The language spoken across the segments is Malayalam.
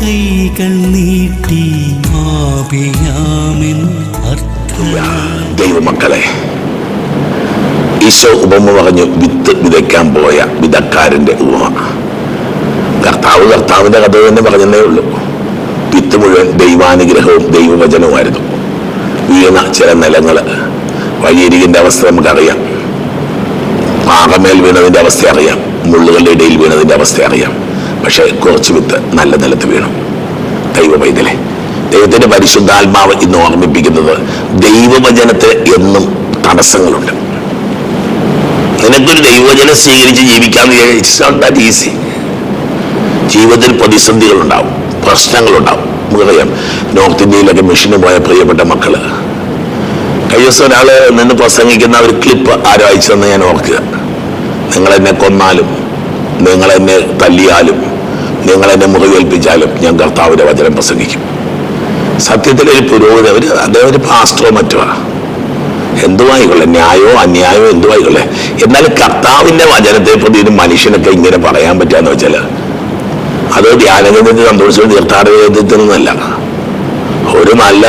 കൈകൾ നീട്ടി ദൈവമക്കളെ ഈശോ ഉപമ പറഞ്ഞു വിത്ത് വിതയ്ക്കാൻ പോയ വിതക്കാരന്റെ ഉപമ. കർത്താവ് കർത്താവിന്റെ കഥ തന്നെ പറഞ്ഞതേ ഉള്ളൂ. വിത്ത് മുഴുവൻ ദൈവാനുഗ്രഹവും ദൈവവചനവുമായിരുന്നു. വീണ ചില നിലങ്ങൾ വഴിയരികിന്റെ അവസ്ഥ നമുക്കറിയാം. പാറമേൽ വീണതിന്റെ അവസ്ഥ അറിയാം. മുള്ളുകളുടെ ഇടയിൽ വീണതിന്റെ അവസ്ഥ അറിയാം. പക്ഷെ കുറച്ച് വിത്ത് നല്ല നിലത്ത് വീണു. ദൈവ പൈതലെ ദൈവത്തിന്റെ പരിശുദ്ധാത്മാവ് ഇന്ന് ഓർമ്മിപ്പിക്കുന്നത് ദൈവവചനത്തെ എന്നും തടസ്സങ്ങളുണ്ട്. നിനക്കൊരു ദൈവവചനം സ്വീകരിച്ച് ജീവിക്കാന്ന് ഇറ്റ്സ് നോട്ട് ദാറ്റ് ഈസി ജീവിതത്തിൽ പ്രതിസന്ധികളുണ്ടാവും പ്രശ്നങ്ങളുണ്ടാവും. നമുക്കറിയാം നോർത്ത് ഇന്ത്യയിലൊക്കെ മിഷന് പോയ പ്രിയപ്പെട്ട മക്കൾ. കഴിഞ്ഞ ദിവസം ഒരാൾ നിന്ന് പ്രസംഗിക്കുന്ന ഒരു ക്ലിപ്പ് ആരോ അയച്ചു തന്നെ ഞാൻ ഓർക്കുക. നിങ്ങൾ എന്നെ കൊന്നാലും നിങ്ങൾ എന്നെ തല്ലിയാലും നിങ്ങളെന്നെ മുറിവേൽപ്പിച്ചാലും ഞാൻ കർത്താവിന്റെ വചനം പ്രസംഗിക്കും. സത്യത്തിലെ ഒരു പുരോഗതി ഒരു അദ്ദേഹം ഒരു പാസ്റ്ററോ മറ്റോ എന്തുവായിക്കൊള്ളെ ന്യായോ അന്യായോ എന്തുവായിക്കൊള്ളെ എന്നാൽ കർത്താവിന്റെ വചനത്തെ പ്രതി ഒരു മനുഷ്യനൊക്കെ ഇങ്ങനെ പറയാൻ പറ്റാന്ന് വെച്ചാൽ അത് ധ്യാനകേന്ദ്രത്തിൽ സന്തോഷിച്ചു തീർത്ഥാടകത്തിൽ നിന്നല്ല ഒരു നല്ല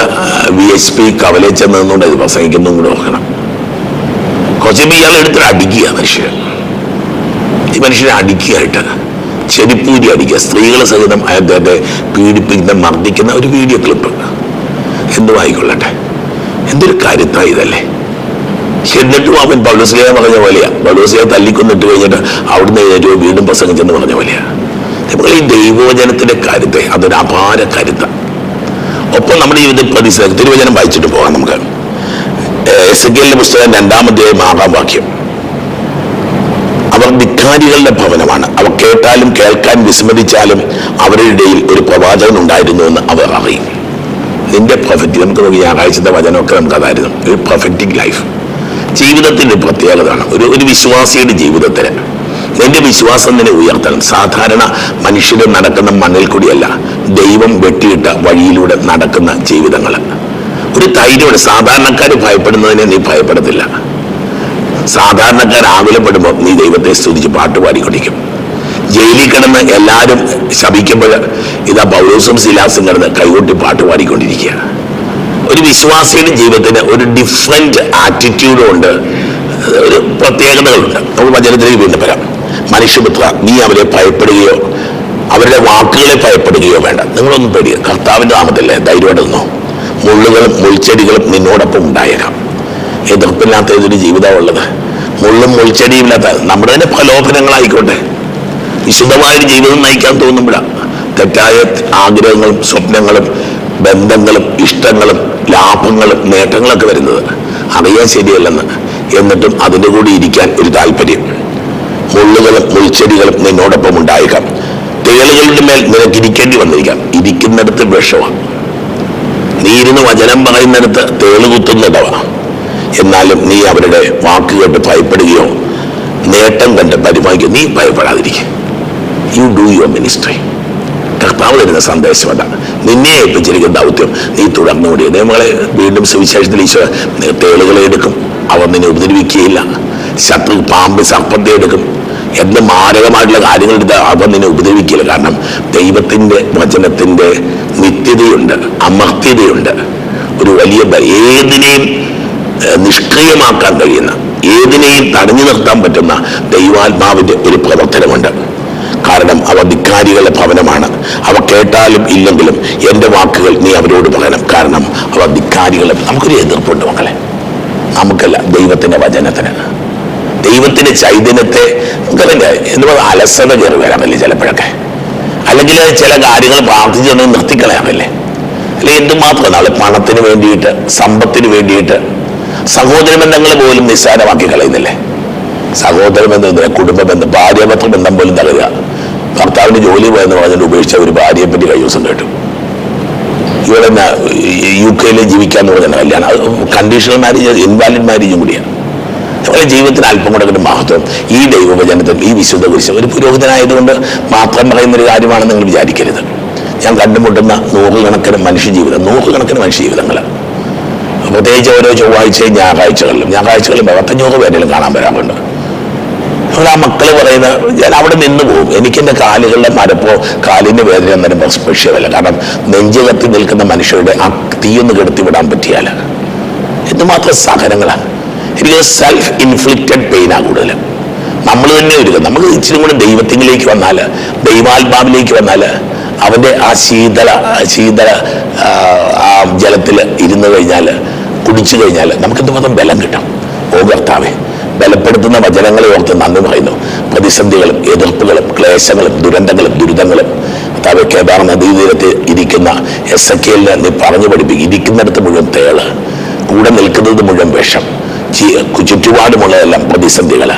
വി എസ് പി കവലയിൽ ചെന്നതുകൊണ്ട് ഇത് പ്രസംഗിക്കുന്നതും കൂടെ ഓർക്കണം. കുറച്ച് ഇയാൾ എടുത്തിട്ട് അടിക്കുക മനുഷ്യൻ. ഈ മനുഷ്യനെ അടിക്കുകയായിട്ട് ചെരിപ്പൂരി അടിക്കുക സ്ത്രീകളെ സഹിതം അദ്ദേഹത്തെ പീഡിപ്പിക്കുന്ന മർദ്ദിക്കുന്ന ഒരു വീഡിയോ ക്ലിപ്പ് എന്തുമായിക്കൊള്ളട്ടെ എന്തൊരു കാര്യത്തായി ഇതല്ലേ? എന്നിട്ടും അവൻ പൗലോസിയെ പറഞ്ഞ പോലെയാണ് പൗലോസിയെ തല്ലിക്കൊന്നിട്ട് കഴിഞ്ഞിട്ട് അവിടുന്ന് പോയി വീണ്ടും പ്രസംഗിച്ചെന്ന് പറഞ്ഞ പോലെയാണ് നമ്മൾ ഈ ദൈവവചനത്തിന്റെ കാര്യത്തെ അതൊരു അപാര കരുത്ത ഒപ്പം നമ്മുടെ ജീവിതത്തിൽ പ്രതിസന്ധി തിരുവചനം വായിച്ചിട്ട് പോകാം നമുക്ക്. എസ് എ പുസ്തകം രണ്ടാമത്തെ ആറാം വാക്യം. അവർ ധിക്കാരികളുടെ ഭവനമാണ്. അവർ കേട്ടാലും കേൾക്കാൻ വിസ്മരിച്ചാലും അവരുടെ ഇടയിൽ ഒരു പ്രവാചകൻ ഉണ്ടായിരുന്നു എന്ന് അവർ അറിയും. നിന്റെ പ്രൊഫറ്റിക് നമുക്ക് നോക്കി ഞായറാഴ്ചത്തെ വചനമൊക്കെ നമുക്ക് അതായിരുന്നു. ഒരു പ്രൊഫറ്റിക് ലൈഫ് ജീവിതത്തിന്റെ പ്രത്യേകതയാണ്. ഒരു ഒരു വിശ്വാസിയുടെ ജീവിതത്തിന് നിന്റെ വിശ്വാസം നിന്നെ ഉയർത്തണം. സാധാരണ മനുഷ്യർ നടക്കുന്ന മണ്ണിൽ കൂടിയല്ല. ദൈവം വെട്ടിയിട്ട വഴിയിലൂടെ നടക്കുന്ന ജീവിതങ്ങൾ ഒരു ധൈര്യമാണ്. സാധാരണക്കാർ ഭയപ്പെടുന്നതിനെ നീ ഭയപ്പെടത്തില്ല. സാധാരണക്കാർ ആകുലപ്പെടുമ്പോൾ നീ ദൈവത്തെ സ്തുതിച്ച് പാട്ട് പാടിക്കൊണ്ടിരിക്കും. ജയിലിൽ കിടന്ന് എല്ലാവരും ശപിക്കുമ്പോൾ ഇതാ പൗലോസും ശിലാസും കിടന്ന് കൈകൊട്ടി പാട്ട് പാടിക്കൊണ്ടിരിക്കുക. ഒരു വിശ്വാസിയുടെ ജീവിതത്തിന് ഒരു ഡിഫറെന്റ് ആറ്റിറ്റ്യൂഡ് ഉണ്ട്. ഒരു പ്രത്യേകതകളുണ്ട്. നമുക്ക് വചനത്തിലേക്ക് വീണ്ടും വരാം. മനുഷ്യപുത്ര നീ അവരെ ഭയപ്പെടുകയോ അവരുടെ വാക്കുകളെ ഭയപ്പെടുകയോ വേണ്ട. നിങ്ങളൊന്നും പേടിയോ കർത്താവിന്റെ നാമത്തില്ലേ ധൈര്യമായിട്ട് നിന്നോ? മുള്ളുകളും മുൾച്ചെടികളും നിന്നോടൊപ്പം ഉണ്ടായേക്കാം. എതിർപ്പില്ലാത്ത ഏതൊരു ജീവിതമുള്ളത് മുള്ളും മുൾച്ചെടിയും ഇല്ലാത്ത നമ്മുടെ തന്നെ പ്രലോഭനങ്ങളായിക്കോട്ടെ വിശുദ്ധമായൊരു ജീവിതം നയിക്കാൻ തോന്നുമ്പോഴാണ് തെറ്റായ ആഗ്രഹങ്ങളും സ്വപ്നങ്ങളും ബന്ധങ്ങളും ഇഷ്ടങ്ങളും ലാഭങ്ങളും നേട്ടങ്ങളൊക്കെ വരുന്നത്. അറിയാൻ ശരിയല്ലെന്ന്. എന്നിട്ടും അതിന്റെ കൂടി ഇരിക്കാൻ ഒരു താല്പര്യം. മുള്ളുകളും മുൾച്ചെടികളും നിന്നോടൊപ്പം ഉണ്ടായേക്കാം. തേളുകളുടെ മേൽ നിനക്കിരിക്കേണ്ടി വന്നിരിക്കാം. ഇരിക്കുന്നിടത്ത് വിഷമാണ് നീ ഇരുന്ന് വചനം പറയുന്നിടത്ത് തേൾ കുത്തുന്നിടവാ എന്നാലും നീ അവരുടെ വാക്ക് കേട്ട് ഭയപ്പെടുകയോ നേട്ടം കണ്ട് പരിപാലിക്കുക നീ ഭയപ്പെടാതിരിക്കുക യു ഡു യുവർ മിനിസ്ട്രി കർത്താവ് തരുന്ന സന്ദേശം അതാണ്. നിന്നെ ഏൽപ്പിച്ചിരിക്കുന്ന ദൗത്യം നീ തുടർന്നുകൂടി നിയമങ്ങളെ വീണ്ടും സുവിശേഷത്തിൽ ഈശോ തേളുകളെ എടുക്കും. അവർ നിന്നെ ഉപദ്രവിക്കുകയില്ല. ശത്രു പാമ്പ് സർപ്പത്തെ എടുക്കും. എന്ത് മാരകമായിട്ടുള്ള കാര്യങ്ങൾ അവ നിന്നെ ഉപദ്രവിക്കില്ല കാരണം ദൈവത്തിന്റെ വചനത്തിന്റെ നിത്യതയുണ്ട് അമർത്യതയുണ്ട്. ഒരു വലിയ ഏതിനെയും നിഷ്ക്രിയമാക്കാൻ കഴിയുന്ന ഏതിനെയും തടഞ്ഞു നിർത്താൻ പറ്റുന്ന ദൈവാത്മാവിന്റെ ഒരു പ്രവർത്തനമുണ്ട്. കാരണം അവ ധിക്കാരികളുടെ ഭവനമാണ്. അവ കേട്ടാലും ഇല്ലെങ്കിലും എന്റെ വാക്കുകൾ നീ അവരോട് പറയണം. കാരണം അവ ധിക്കാരികളെ നമുക്കൊരു എതിർപ്പുണ്ട് മക്കളെ. നമുക്കല്ല ദൈവത്തിന്റെ വചനത്തിന്. ദൈവത്തിന്റെ ചൈതന്യത്തെ നമുക്കതിന്റെ എന്ന് പറഞ്ഞാൽ അലസത കയറി വരാമല്ലേ ചിലപ്പോഴൊക്കെ. അല്ലെങ്കിൽ ചില കാര്യങ്ങൾ പ്രാർത്ഥിച്ചൊന്നും നിർത്തിക്കളയാമല്ലേ. അല്ലെ എന്തുമാത്രം നാളെ പണത്തിന് വേണ്ടിയിട്ട് സമ്പത്തിന് വേണ്ടിയിട്ട് സഹോദര ബന്ധങ്ങൾ പോലും നിസ്സാരമാക്കി കളയുന്നില്ലേ സഹോദര ബന്ധം കുടുംബ ബന്ധം ഭാര്യാപത്ര ബന്ധം പോലും തകരുക ഭർത്താവിന് ജോലി പോയെന്ന് പറഞ്ഞിട്ട് ഉപേക്ഷിച്ച ഒരു ഭാര്യയെ പറ്റി കഴിഞ്ഞ ദിവസം കേട്ടു. തന്നെ യു കെയിൽ ജീവിക്കാന്ന് പറഞ്ഞ കല്യാണം. കണ്ടീഷണൽ മാരേജ് ഇൻവാലിഡ് മാരേജും കൂടിയാണ്. അതുപോലെ ജീവിതത്തിന് അല്പം കൂടെ ഒരു മഹത്വം. ഈ ദൈവവചനത്തിൽ ഈ വിശുദ്ധ കുരിശ് ഒരു പുരോഹിതനായതുകൊണ്ട് മാത്രം പറയുന്ന ഒരു കാര്യമാണെന്ന് നിങ്ങൾ വിചാരിക്കരുത്. ഞാൻ കണ്ടുമുട്ടുന്ന നൂറുകണക്കിന് മനുഷ്യ ജീവിതം നൂറുകണക്കിന് മനുഷ്യ ജീവിതങ്ങൾ പ്രത്യേകിച്ച് ഓരോ ചൊവ്വാഴ്ചയും ഞായറാഴ്ചകളിലും ഞായറാഴ്ചകളിലും പത്തഞ്ഞൂറ് പേരെങ്കിലും കാണാൻ വരാറുണ്ട് അപ്പോൾ ആ മക്കൾ പറയുന്നത് ഞാൻ അവിടെ നിന്ന് പോകും. എനിക്ക് എന്റെ കാലുകളുടെ മരപ്പോ കാലിന്റെ വേദന എന്നൊരു സ്പെഷ്യലല്ല കാരണം നെഞ്ചു കത്തി നിൽക്കുന്ന മനുഷ്യരുടെ ആ തീയൊന്ന് കെടുത്തി വിടാൻ പറ്റിയാൽ എന്തുമാത്രം സഹനങ്ങളാണ്. എനിക്ക് സെൽഫ് ഇൻഫ്ലിക്റ്റഡ് പെയിനാണ് കൂടുതൽ നമ്മൾ തന്നെ ഒരുക്കുക നമ്മൾ ഇച്ചിരി കൂടെ ദൈവത്തിലേക്ക് വന്നാൽ ദൈവാത്മാവിലേക്ക് വന്നാൽ അവന്റെ ആ ശീതള ശീതള ആ ജലത്തിൽ ഇരുന്ന് കഴിഞ്ഞാൽ കുടിച്ചു കഴിഞ്ഞാൽ നമുക്ക് എന്തുമാത്രം ബലം കിട്ടും? ഓ കർത്താവേ ബലപ്പെടുത്തുന്ന വചനങ്ങളെ ഓർത്ത് നന്ദി പറയുന്നു. പ്രതിസന്ധികളും എതിർപ്പുകളും ക്ലേശങ്ങളും ദുരന്തങ്ങളും ദുരിതങ്ങളും. കർത്താവ് കേദാർ നദീതീരത്ത് ഇരിക്കുന്ന എസ് എ കെയിലിനെ നീ പറഞ്ഞു പഠിപ്പിക്കും. ഇരിക്കുന്നിടത്ത് മുഴുവൻ തേൾ കൂടെ നിൽക്കുന്നത് മുഴുവൻ വിഷം. ചുറ്റുപാടുമുള്ളതെല്ലാം പ്രതിസന്ധികൾ.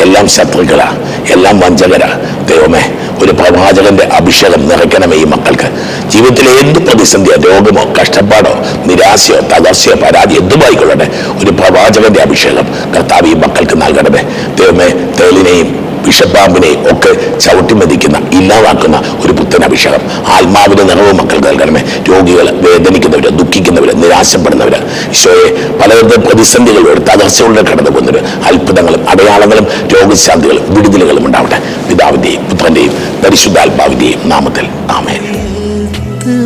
എല്ലാം ശത്രുക്കളാ. എല്ലാം വഞ്ചകരാ. ദൈവമേ ഒരു പ്രവാചകന്റെ അഭിഷേകം നിറയ്ക്കണമേ ഈ മക്കൾക്ക്. ജീവിതത്തിലെ എന്ത് പ്രതിസന്ധിയോ? രോഗമോ കഷ്ടപ്പാടോ നിരാശയോ തകർച്ചയോ പരാതി എന്തുമായിക്കൊള്ളട്ടെ ഒരു പ്രവാചകന്റെ അഭിഷേകം കർത്താവ് ഈ മക്കൾക്ക് നൽകണമേ. ദൈവമേ തേലിനെയും വിഷപ്പാമ്പിനെയും ഒക്കെ ചവിട്ടി മെതിക്കുന്ന ഇല്ലാതാക്കുന്ന ഒരു പുത്തൻ അഭിഷേകം ആത്മാവിന്റെ നിറവ് മക്കൾക്ക് നൽകണമേ. രോഗികൾ വേദനിക്കുന്നവര് ദുഃഖിക്കുന്നവര് നിരാശപ്പെടുന്നവര്. ഈശോയെ പലവിധ പ്രതിസന്ധികളിലൂടെ തകർച്ചകളിലൂടെ കടന്നു പോകുന്നവര് അത്ഭുതങ്ങളും അടയാളങ്ങളും രോഗശാന്തികളും വിടുതലുകളും ഉണ്ടാവട്ടെ. പിതാവിന്റെയും പുത്രന്റെയും പരിശുദ്ധാത്മാവിന്റെയും നാമത്തിൽ. ആമേൻ. ഏത്ത്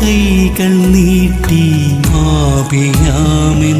കൈകൾ നീട്ടി ആപിയാമിൻ